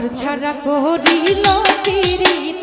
ঘর ছাড়া করিল তীরিতে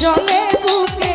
জলে বুকে